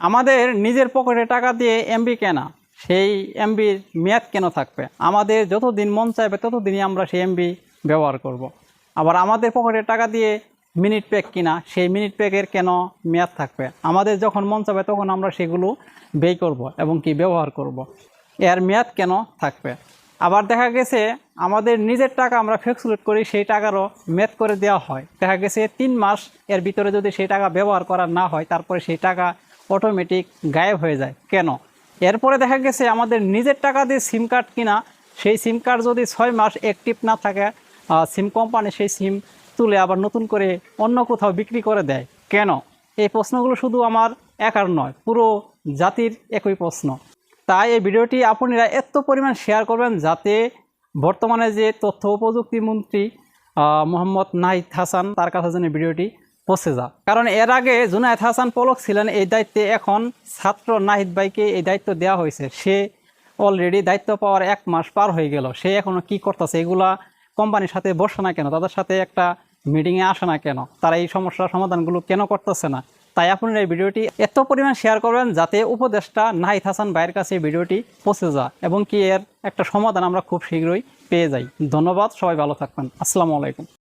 আমাদের নিজের পকেটে টাকা দিয়ে এমবি কেনা, সেই এমবির মেয়াদ কেন থাকবে আমাদের যতদিন মন চাইবে ততদিনই আমরা সেই এমবি ব্যবহার করব। আবার আমাদের পকেটে টাকা দিয়ে মিনিট প্যাক কিনা, সেই মিনিট প্যাকের কেন মেয়াদ থাকবে আমাদের যখন মন চাবে তখন আমরা সেগুলো ব্যয় করব এবং কি ব্যবহার করব। এর মেয়াদ কেন থাকবে আবার দেখা গেছে আমাদের নিজের টাকা আমরা ফ্যাক্সুলেট করি, সেই টাকারও মেয়াদ করে দেওয়া হয় দেখা গেছে তিন মাস এর ভিতরে যদি সেই টাকা ব্যবহার করা না হয়, তারপরে সেই টাকা অটোমেটিক গায়েব হয়ে যায়। কেন? এরপরে দেখা গেছে আমাদের নিজের টাকা দিয়ে সিম কার্ড কিনা, সেই সিম কার্ড যদি ছয় মাস অ্যাক্টিভ না থাকে সিম কোম্পানি সেই সিম তুলে আবার নতুন করে অন্য কোথাও বিক্রি করে দেয়। কেন? এই প্রশ্নগুলো শুধু আমার একার নয়, পুরো জাতির একই প্রশ্ন। তাই এই ভিডিওটি আপনারা এত পরিমাণ শেয়ার করবেন যাতে বর্তমানে যে তথ্য প্রযুক্তি মন্ত্রী মোহাম্মদ নাহিদ হাসান, তার কাছে যেন ভিডিওটি যা। কারণ এর আগে জুনায়েদ হাসান পলক ছিলেন, এই দায়িত্বে এখন ছাত্র নাহিদ ভাইকে এই দায়িত্ব দেওয়া হয়েছে। সে অলরেডি দায়িত্ব পাওয়ার এক মাস পার হয়ে গেল। সে এখনও কি করতেছে এগুলা কোম্পানির সাথে বসে না কেন? তাদের সাথে একটা মিটিংয়ে আসে না কেন? তারা এই সমস্যার সমাধানগুলো কেন করতেছে না? তাই আপনারা এই ভিডিওটি এত পরিমাণ শেয়ার করবেন যাতে উপদেষ্টা নাহিদ হাসান ভাইয়ের কাছে ভিডিওটি পৌঁছে যায় এবং কি এর একটা সমাধান আমরা খুব শীঘ্রই পেয়ে যাই। ধন্যবাদ, সবাই ভালো থাকবেন। আসসালামু আলাইকুম।